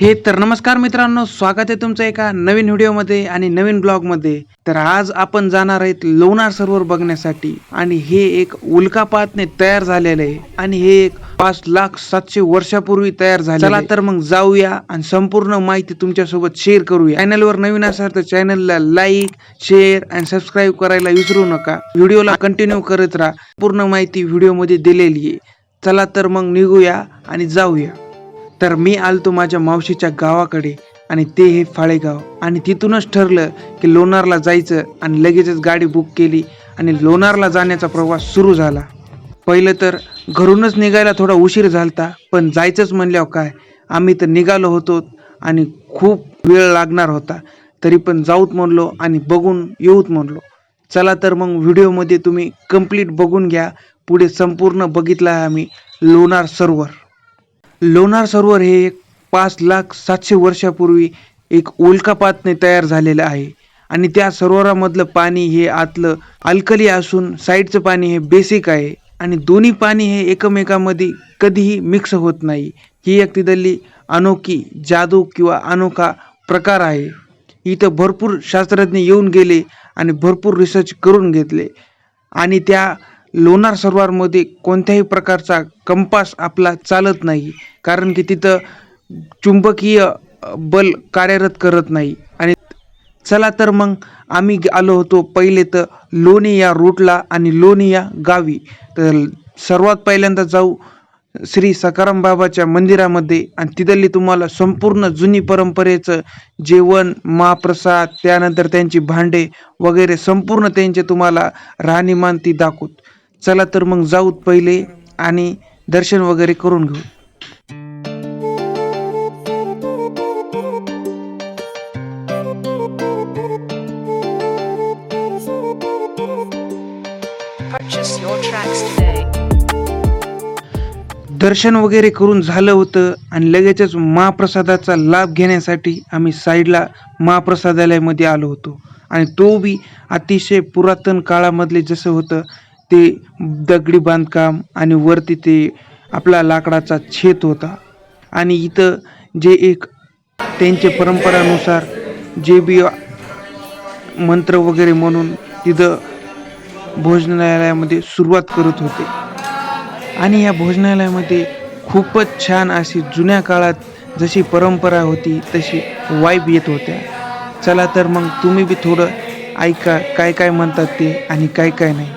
हे तर नमस्कार मित्रांनो स्वागत आहे तुमचं एका नवीन व्हिडिओमध्ये आणि नवीन ब्लॉगमध्ये. तर आज आपण जाणार आहेत लोणार सरोवर बघण्यासाठी आणि हे एक उल्कापातने तयार झालेलं आहे आणि हे एक पाच लाख सातशे वर्षापूर्वी तयार झाले चला तर मग जाऊया आणि संपूर्ण माहिती तुमच्यासोबत शेअर करूया. चॅनलवर नवीन असाल तर चॅनलला लाईक शेअर आणि सबस्क्राईब करायला विसरू नका. व्हिडिओला कंटिन्यू करत राहा. पूर्ण माहिती व्हिडिओमध्ये दिलेली आहे. चला तर मग निघूया आणि जाऊया. तर मी आलतो माझ्या मावशीच्या गावाकडे आणि ते हे फाळेगाव. आणि तिथूनच ठरलं की लोणारला जायचं आणि लगेचच गाडी बुक केली आणि लोणारला जाण्याचा प्रवास सुरू झाला. पहिलं तर घरूनच निघायला थोडा उशीर झालता पण जायचंच म्हणल्यावर काय? आम्ही तर निघालो होतो आणि खूप वेळ लागणार होता. तरी पण जाऊत म्हणलो आणि बघून येऊत म्हणलो. चला तर मग व्हिडिओमध्ये तुम्ही कंप्लीट बघून घ्या. पुढे संपूर्ण बघितला आहे आम्ही लोणार सरोवर. लोणार सरोवर हे एक पाच लाख सातशे वर्षापूर्वी एक उल्कापातने तयार झालेलं आहे. आणि त्या सरोवरामधलं पाणी हे आतलं अल्कली असून साईडचं पाणी हे बेसिक आहे. आणि दोन्ही पाणी हे एकमेकामध्ये कधीही मिक्स होत नाही. ही एक तिथली अनोखी जादू किंवा अनोखा प्रकार आहे. इथं भरपूर शास्त्रज्ञ येऊन गेले आणि भरपूर रिसर्च करून घेतले. आणि त्या लोणार सरोवरमध्ये कोणत्याही प्रकारचा कंपास आपला चालत नाही. कारण की तिथं चुंबकीय बल कार्यरत करत नाही. आणि चला तर मग आम्ही आलो होतो पहिले तर लोणी या रूटला आणि लोणी या गावी. तर सर्वात पहिल्यांदा जाऊ श्री सकाराम बाबाच्या मंदिरामध्ये आणि तिथली तुम्हाला संपूर्ण जुनी परंपरेचं जेवण महाप्रसाद त्यानंतर त्यांची भांडे वगैरे संपूर्ण त्यांचे तुम्हाला राहणीमान ती दाखवत. चला तर मग जाऊत पहिले आणि दर्शन वगैरे करून घेऊ. दर्शन वगैरे करून झालं होतं आणि लगेचच महाप्रसादाचा लाभ घेण्यासाठी आम्ही साईडला महाप्रसादालयामध्ये आलो होतो आणि तो बी अतिशय पुरातन काळामधले जसं होतं ते दगडी बांधकाम आणि वरती ते आपला लाकडाचा छेद होता. आणि इथं जे एक त्यांचे परंपरानुसार जे बी मंत्र वगैरे म्हणून तिथं भोजनालयामध्ये सुरुवात करत होते. आणि या भोजनालयामध्ये खूपच छान अशी जुन्या काळात जशी परंपरा होती तशी वाईब येत होत्या. चला तर मग तुम्ही बी थोडं ऐका काय काय म्हणतात ते आणि काय काय नाही.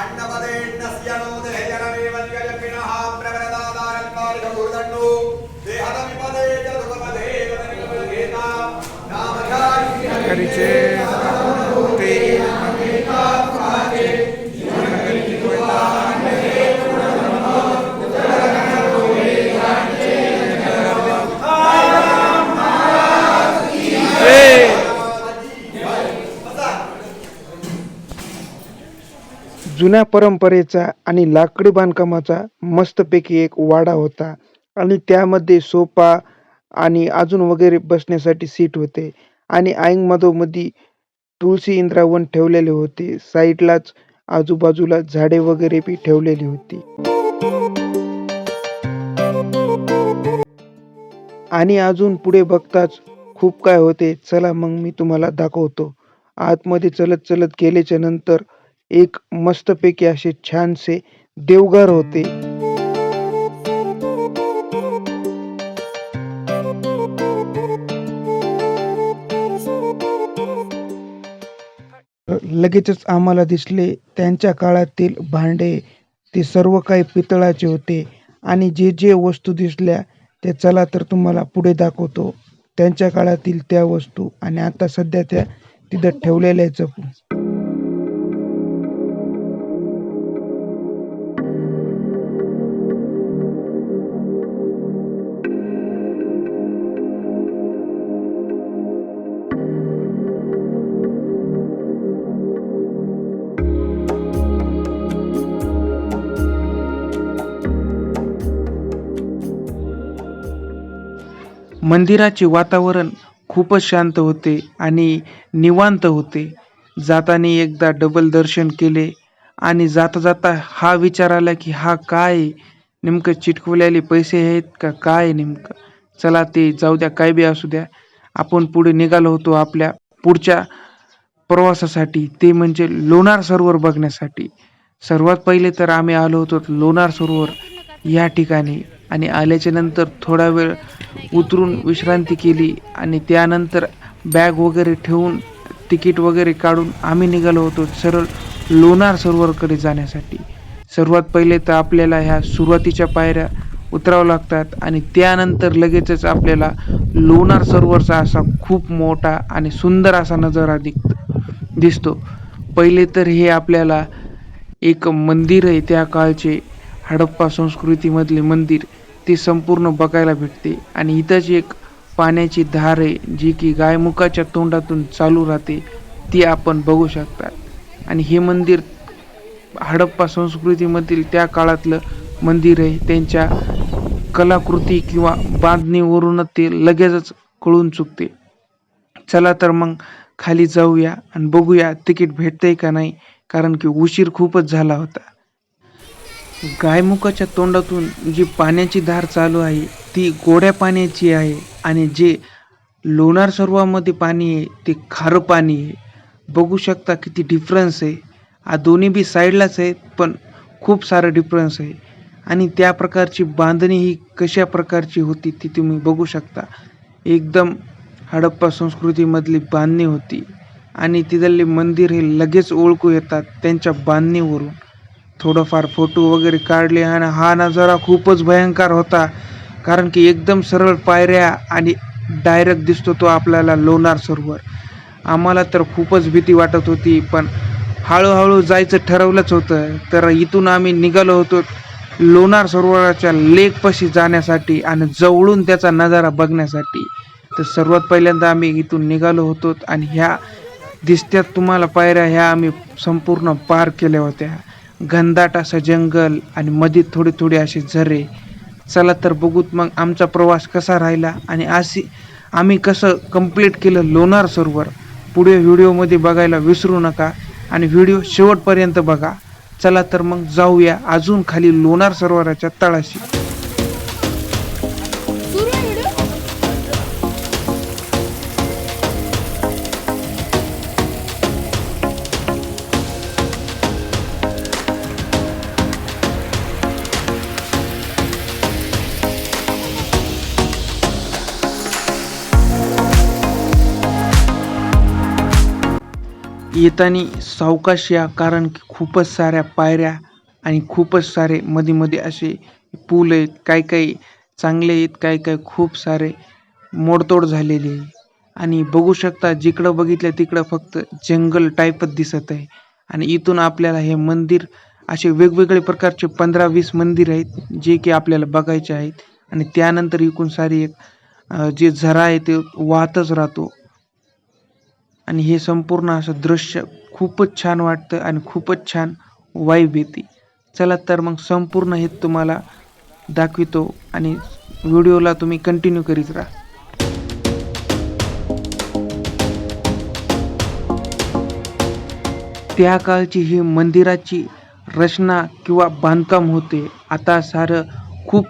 ಅನ್ನಪದೇಣ್ಣಸ್ಯ ನೋ ದೇಹಜನವೇ ವಂಜಲಪಿಣಃ ಪ್ರವರದಾದಾರಂತಾರಿಕ ಗುರುದಣ್ಣು ದೇಹದ ವಿಪದೇ ಚತುಪದೇ ವದನಿಕ ಗೇತಾ ನಾಮಕಾರಿ ಹರಿಚೇ जुन्या परंपरेचा आणि लाकडी बांधकामाचा मस्तपैकी एक वाडा होता. आणि त्यामध्ये सोफा आणि अजून वगैरे बसण्यासाठी सीट होते. आणि आईंगमधोमधी मधोमधी तुळशी इंद्रावन ठेवलेले होते. साईडलाच आजूबाजूला झाडे वगैरे बी ठेवलेली होती. आणि अजून पुढे बघताच खूप काय होते. चला मग मी तुम्हाला दाखवतो. आतमध्ये चलत चलत गेल्याच्यानंतर एक मस्तपैकी असे छानसे देवघर होते. लगेचच आम्हाला दिसले त्यांच्या काळातील भांडे ते सर्व काही पितळाचे होते. आणि जे जे वस्तू दिसल्या ते चला तर तुम्हाला पुढे दाखवतो. त्यांच्या काळातील त्या वस्तू आणि आता सध्या त्या तिथं ठेवलेल्या आहेत जपून. मंदिराचे वातावरण खूपच शांत होते आणि निवांत होते. जाताना एकदा डबल दर्शन केले आणि जाता जाता हा विचार आला की हा काय? आहे? नेमकं चिटकवलेले पैसे आहेत का? काय आहे नेमकं? चला ते जाऊ द्या काय बी असू द्या. आपण पुढे निघालो होतो आपल्या पुढच्या प्रवासासाठी. ते म्हणजे लोणार सरोवर बघण्यासाठी. सर्वात पहिले तर आम्ही आलो होतो लोणार सरोवर या ठिकाणी. आणि आल्याच्यानंतर थोडा वेळ उतरून विश्रांती केली आणि त्यानंतर बॅग वगैरे ठेवून तिकीट वगैरे काढून आम्ही निघालो होतो सरळ लोणार सरोवरकडे जाण्यासाठी. सर्वात पहिले तर आपल्याला ह्या सुरुवातीच्या पायऱ्या उतरावं लागतात आणि त्यानंतर लगेचच आपल्याला लोणार सरोवरचा असा खूप मोठा आणि सुंदर असा नजारा दिसतो दिसतो. पहिले तर हे आपल्याला एक मंदिर आहे त्या काळचे हडप्पा संस्कृतीमधले मंदिर. ती संपूर्ण बघायला भेटते. आणि इथंच एक पाण्याची धार आहे जी की गायमुखाच्या तोंडातून चालू राहते. ती आपण बघू शकतात. आणि हे मंदिर हडप्पा संस्कृतीमधील त्या काळातलं मंदिर आहे. त्यांच्या कलाकृती किंवा बांधणीवरूनच ते लगेचच कळून चुकते. चला तर मग खाली जाऊया आणि बघूया तिकीट भेटतंय का नाही कारण की उशीर खूपच झाला होता. गायमुखाच्या तोंडातून जी पाण्याची धार चालू आहे ती गोड्या पाण्याची आहे आणि जे लोणार सरोवरामध्ये पाणी आहे ते खारं पाणी आहे. बघू शकता किती डिफरन्स आहे. हा दोन्ही बी साईडलाच आहेत पण खूप सारं डिफरन्स आहे. आणि त्या प्रकारची बांधणी ही कशा प्रकारची होती ती तुम्ही बघू शकता. एकदम हडप्पा संस्कृतीमधली बांधणी होती. आणि तिथले मंदिर हे लगेच ओळखू येतात त्यांच्या बांधणीवरून. थोडंफार फोटो वगैरे काढले आणि हा नजारा खूपच भयंकर होता. कारण की एकदम सरळ पायऱ्या आणि डायरेक्ट दिसतो तो आपल्याला लोणार सरोवर. आम्हाला तर खूपच भीती वाटत होती पण हळूहळू जायचं ठरवलंच होतं. तर इथून आम्ही निघालो होतो लोणार सरोवराच्या लेकपाशी जाण्यासाठी आणि जवळून त्याचा नजारा बघण्यासाठी. तर सर्वात पहिल्यांदा आम्ही इथून निघालो होतो आणि ह्या दिसत्यात तुम्हाला पायऱ्या ह्या आम्ही संपूर्ण पार केल्या होत्या. घनदाट असं जंगल आणि मध्ये थोडे थोडे असे झरे. चला तर बघूत मग आमचा प्रवास कसा राहिला आणि अशी आम्ही कसं कंप्लीट केलं लोणार सरोवर. पुढे व्हिडिओमध्ये बघायला विसरू नका आणि व्हिडिओ शेवटपर्यंत बघा. चला तर मग जाऊया अजून खाली लोणार सरोवराच्या तळाशी. येताना सावकाश या कारण की खूपच साऱ्या पायऱ्या आणि खूपच सारे मध्ये मध्ये असे पूल आहेत. काही काही चांगले आहेत काही काही खूप सारे मोडतोड झालेले आहे. आणि बघू शकता जिकडं बघितलं तिकडं फक्त जंगल टाईपच दिसत आहे. आणि इथून आपल्याला हे मंदिर असे वेगवेगळे प्रकारचे पंधरा वीस मंदिर आहेत जे की आपल्याला बघायचे आहेत. आणि त्यानंतर इकून सारी एक जे झरा आहे ते वाहतच राहतो. आणि हे संपूर्ण असं दृश्य खूपच छान वाटतं आणि खूपच छान वाईब येते. चला तर मग संपूर्ण हे तुम्हाला दाखवितो आणि व्हिडिओला तुम्ही कंटिन्यू करीत राहा. त्या काळची ही मंदिराची रचना किंवा बांधकाम होते. आता सारं खूप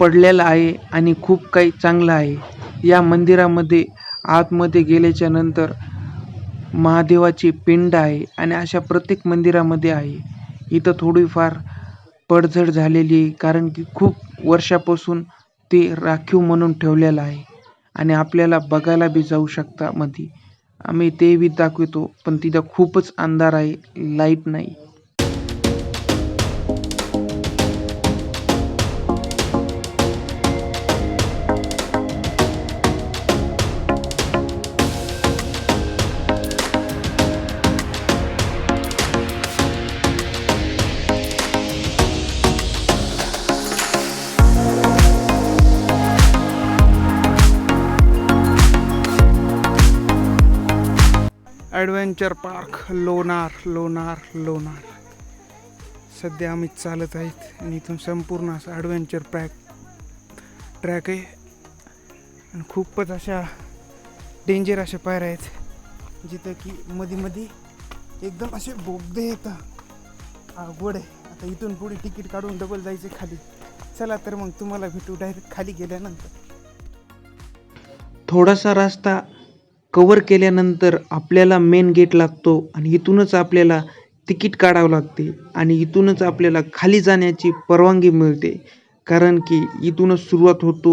पडलेलं आहे आणि खूप काही चांगलं आहे. या मंदिरामध्ये आतमध्ये गेल्याच्यानंतर महादेवाची पिंड आहे आणि अशा प्रत्येक मंदिरामध्ये आहे. इथं थोडीफार पडझड झालेली आहे कारण की खूप वर्षापासून ते राखीव म्हणून ठेवलेलं आहे. आणि आपल्याला बघायला बी जाऊ शकता मध्ये आम्ही ते बी दाखवतो पण तिथं खूपच अंधार आहे लाइट नाही. ॲडव्हेंचर पार्क लोणार लोणार लोणार सध्या आम्ही चालत आहेत आणि इथून संपूर्ण असं ॲडव्हेंचर पॅक ट्रॅक आहे. आणि खूपच अशा डेंजर अशा पायऱ्या आहेत जिथं की मध्ये मध्ये एकदम असे बोगदे येतात. अवघड आहे. आता इथून पुढे तिकीट काढून डबल जायचे खाली. चला तर मग तुम्हाला भेटू डायरेक्ट खाली गेल्यानंतर. थोडासा रस्ता कवर केल्यानंतर आपल्याला मेन गेट लागतो आणि इथूनच आपल्याला तिकीट काढावं लागते आणि इथूनच आपल्याला खाली जाण्याची परवानगी मिळते. कारण की इथूनच सुरुवात होतो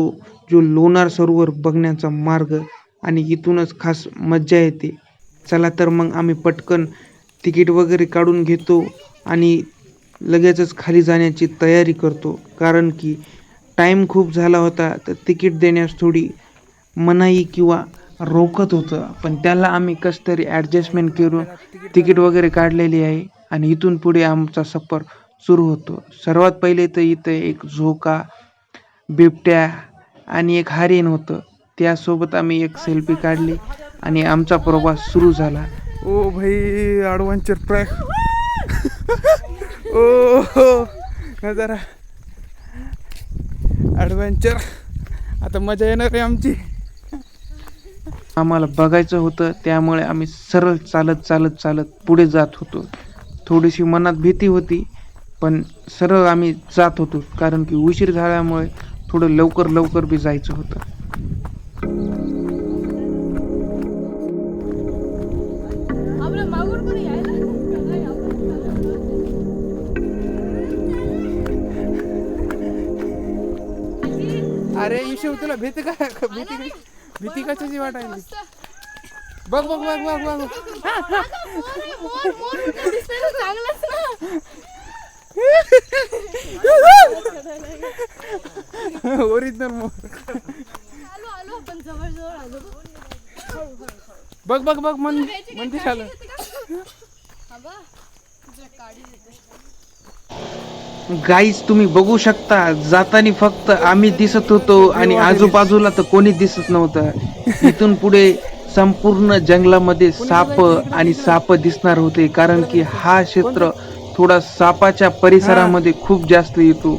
जो लोणार सरोवर बघण्याचा मार्ग आणि इथूनच खास मज्जा येते. चला तर मग आम्ही पटकन तिकीट वगैरे काढून घेतो आणि लगेचच खाली जाण्याची तयारी करतो. कारण की टाईम खूप झाला होता तर तिकीट देण्यास थोडी मनाई किंवा रोखत होतं. पण त्याला आम्ही कस तरी ॲडजस्टमेंट करून तिकीट वगैरे काढलेली आहे आणि इथून पुढे आमचा सफर सुरू होतो. सर्वात पहिले तर इथं एक झोका बिबट्या आणि एक हारीन होतं. त्यासोबत आम्ही एक सेल्फी काढली आणि आमचा प्रवास सुरू झाला. ओ भाई ॲडव्हेंचर ट्रॅक ओ हो जरा ॲडव्हेंचर आता मजा येणार आहे आमची. आम्हाला बघायचं होतं त्यामुळे आम्ही सरळ चालत चालत चालत पुढे जात होतो. थोडीशी मनात भीती होती पण सरळ आम्ही जात होतो कारण की उशीर झाल्यामुळे थोडं लवकर लवकर बी जायचं होतं. अरे तुला भीती का भीती का- भीती कशाची वाटायली बघ बघ बघ बघ बघ. ओरिजिनल मोर. बघ बघ बघ मन मंदिर आलं गाईज तुम्ही बघू शकता जाताना फक्त आम्ही दिसत होतो आणि आजूबाजूला तर कोणीच दिसत नव्हतं. इथून पुढे संपूर्ण जंगलामध्ये साप आणि साप दिसणार होते कारण की हा क्षेत्र थोडा सापाच्या परिसरामध्ये खूप जास्त येतो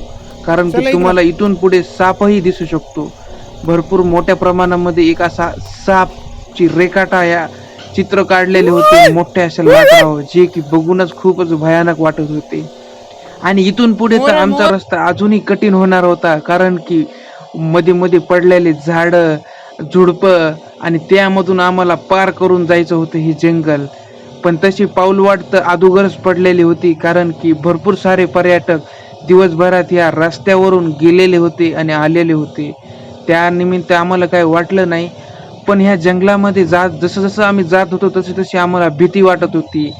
कारण की. तुम्हाला इथून पुढे सापही दिसू शकतो. भरपूर मोठ्या प्रमाणामध्ये एक असा सापची रेखाटा या चित्र काढलेले होते मोठ्या अशा लाकडावर जे की बघूनच खूपच भयानक वाटत होते. आणि इथून पुढे तर आमचा. रस्ता अजूनही कठीण होणार होता कारण की मध्ये मध्ये पडलेले झाड झुडप आणि त्यामधून आम्हाला पार करून जायचं होतं हे जंगल. पण तशी पाऊलवाट तर अगोदरच पडलेली होती कारण की भरपूर सारे पर्यटक दिवसभरात या रस्त्यावरून गेलेले होते आणि आलेले होते. त्यानिमित्त आम्हाला काही वाटलं नाही पण ह्या जंगलामध्ये जात जसं जसं आम्ही जात होतो तशी तशी आम्हाला भीती वाटत होती.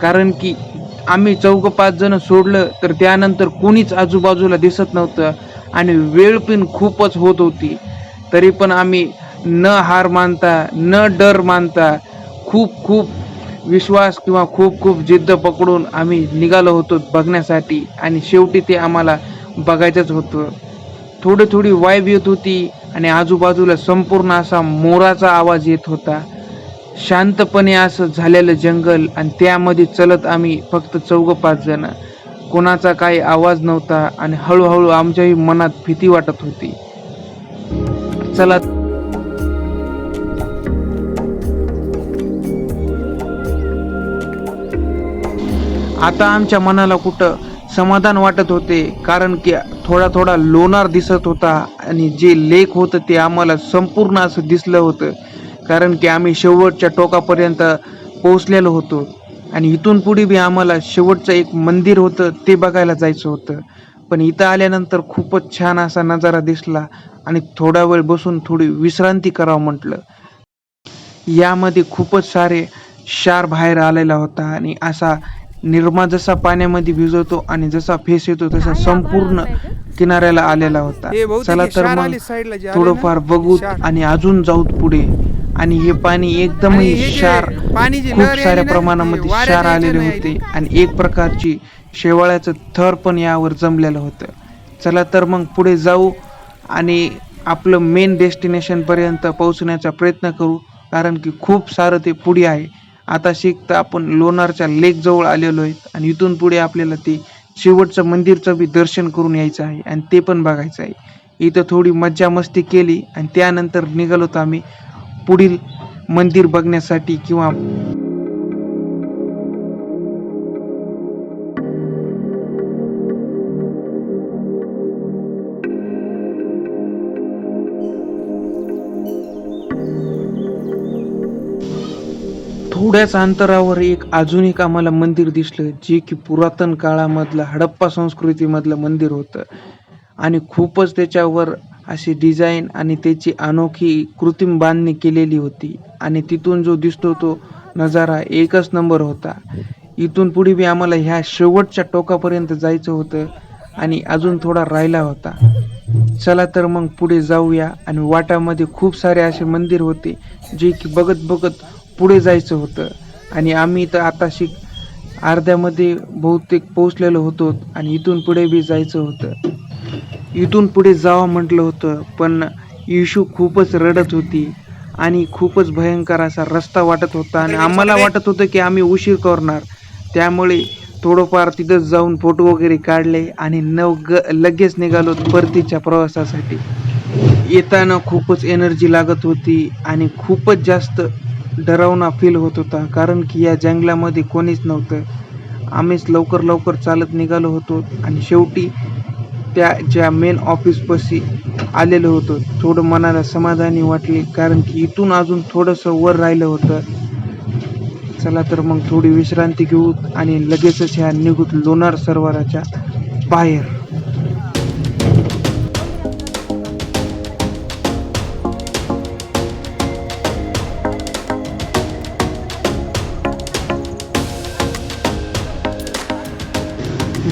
कारण की आम्ही चौघ पाच जण सोडलं तर त्यानंतर कोणीच आजूबाजूला दिसत नव्हतं आणि वेळ पण खूपच होत होती. तरी पण आम्ही न हार मानता न डर मानता खूप खूप विश्वास किंवा खूप खूप जिद्द पकडून आम्ही निघालो होतो बघण्यासाठी आणि शेवटी ते आम्हाला बघायचंच होतं. थोडी थोडी वाईब येत होती आणि आजूबाजूला संपूर्ण असा मोराचा आवाज येत होता. शांतपणे असं झालेलं जंगल आणि त्यामध्ये चलत आम्ही फक्त चौघ पाच जण. कोणाचा काही आवाज नव्हता आणि हळूहळू आमच्याही मनात भीती वाटत होती. चला. आता आमच्या मनाला कुठं समाधान वाटत होते कारण की थोडा थोडा लोणार दिसत होता आणि जे लेक होतं ते आम्हाला संपूर्ण असं दिसलं होतं. कारण की आम्ही शेवटच्या टोकापर्यंत पोहोचलेलो होतो. आणि इथून पुढे बी आम्हाला शेवटचं एक मंदिर होतं ते बघायला जायचं होतं. पण इथं आल्यानंतर खूपच छान असा नजारा दिसला आणि थोडा वेळ बसून थोडी विश्रांती करावं म्हटलं. यामध्ये खूपच सारे क्षार बाहेर आलेला होता आणि असा निर्मा जसा पाण्यामध्ये भिजवतो आणि जसा फेस येतो तसा संपूर्ण किनाऱ्याला आलेला होता. चला तर मग थोडंफार ना, बघू क्षार. आणि अजून जाऊत पुढे. आणि हे पाणी हे जे क्षार खूप साऱ्या प्रमाणामध्ये क्षार आलेले. होते. आणि एक प्रकारची शेवाळ्याचं थर पण यावर जमलेलं होतं. चला तर मग पुढे जाऊ आणि आपलं मेन डेस्टिनेशन पर्यंत पोहोचण्याचा प्रयत्न करू कारण की खूप सारं ते पुढे आहे. आता शिकता आपण लोणारच्या लेक जवळ आलेलो आहेत आणि इथून पुढे आपल्याला ते शेवटचं मंदिरचं बी दर्शन करून यायचं आहे आणि ते पण बघायचं आहे. इथं थोडी मज्जा मस्ती केली आणि त्यानंतर निघालो आम्ही. पुढील मंदिर बघण्यासाठी किंवा थोड्याच अंतरावर एक अजून एक आम्हाला मंदिर दिसलं जे की पुरातन काळामधलं हडप्पा संस्कृतीमधलं मंदिर होतं. आणि खूपच त्याच्यावर अशी डिझाईन आणि त्याची अनोखी कृत्रिम बांधणी केलेली होती. आणि तिथून जो दिसतो तो नजारा एकच नंबर होता. इथून पुढे बी आम्हाला ह्या शेवटच्या टोकापर्यंत जायचं होतं आणि अजून थोडा राहिला होता. चला तर मग पुढे जाऊया आणि वाटामध्ये खूप सारे असे मंदिर होते जे की बघत बघत पुढे जायचं होतं. आणि आम्ही तर आताशी अर्ध्यामध्ये बहुतेक पोहोचलेलो होतो आणि इथून पुढे बी जायचं होतं. इथून पुढे जावं म्हटलं होतं पण इशू खूपच रडत होती आणि खूपच भयंकर असा रस्ता वाटत होता. आणि आम्हाला वाटत होतं की आम्ही उशीर करणार. त्यामुळे थोडंफार तिथंच जाऊन फोटो वगैरे काढले आणि नव ग लगेच निघालो परतीच्या प्रवासासाठी. येताना खूपच एनर्जी लागत होती आणि खूपच जास्त डरावना फील होत होता कारण की या जंगलामध्ये कोणीच नव्हतं. आम्हीच लवकर लवकर चालत निघालो होतो आणि शेवटी त्या ज्या मेन ऑफिसपाशी आलेलो होतो थोडं मनाला समाधानी वाटले कारण की इथून अजून थोडंसं वर राहिलं होतं. चला तर मग थोडी विश्रांती घेऊ आणि लगेचच ह्या निघूत लोणार सरोवराच्या बाहेर.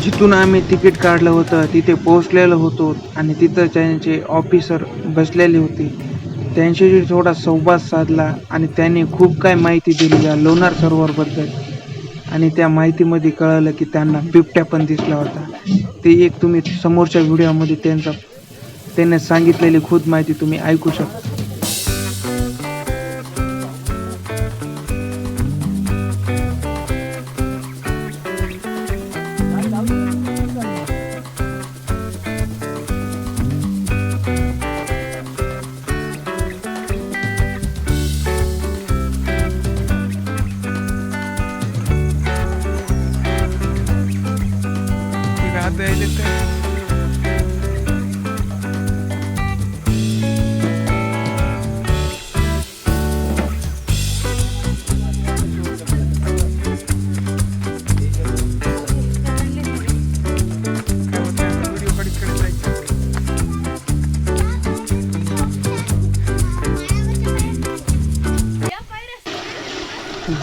जिथून आम्ही तिकीट काढलं होतं तिथे पोहोचलेलो होतो आणि तिथं त्यांचे ऑफिसर बसलेले होते. त्यांच्याशी थोडा संवाद साधला आणि त्यांनी खूप काय माहिती दिली या लोणार सरोवरबद्दल आणि त्या माहितीमध्ये कळलं की त्यांना बिबट्या पण दिसला होता. ते एक तुम्ही समोरच्या व्हिडिओमध्ये त्यांचा त्यांना सांगितलेली खुद माहिती तुम्ही ऐकू शकता.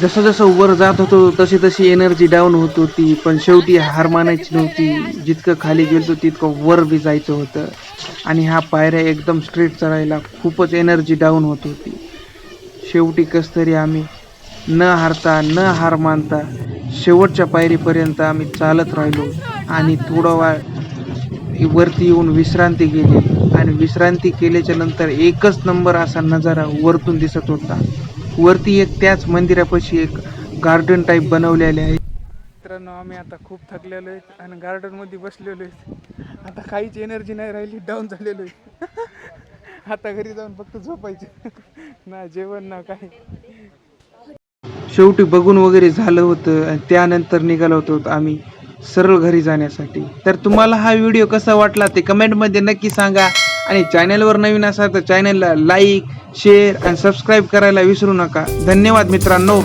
जसं जसं वर जात होतो तशी तशी एनर्जी डाऊन होत होती पण शेवटी हार मानायची नव्हती. जितकं खाली गेलो तितकं वर बी जायचं होतं. आणि ह्या पायऱ्या एकदम स्ट्रेट चढायला खूपच एनर्जी डाऊन होत होती. शेवटी कस तरी आम्ही न हारता न हार मानता शेवटच्या पायरीपर्यंत आम्ही चालत राहिलो. आणि थोडा वेळ वरती येऊन विश्रांती केली आणि विश्रांती केल्याच्यानंतर एकच नंबर असा नजारा वरतून दिसत होता. वरती एक त्याच मंदिरापाशी एक गार्डन टाईप बनवलेले आहे. मित्रांनो आम्ही आता खूप थकलेलो आहेत आणि गार्डनमध्ये बसलेलो आहेत आता काहीच एनर्जी नाही राहिली डाऊन झालेलो आहे. आता घरी जाऊन फक्त झोपायचे. ना जेवण ना काही. शेवटी बघून वगैरे झालं होतं आणि त्यानंतर निघालो होतो आम्ही सरळ घरी जाण्यासाठी. तर तुम्हाला हा व्हिडिओ कसा वाटला ते कमेंटमध्ये नक्की सांगा. आणि चॅनलवर नवीन असाल तर चॅनलला लाईक शेअर आणि सबस्क्राईब करायला विसरू नका. धन्यवाद मित्रांनो.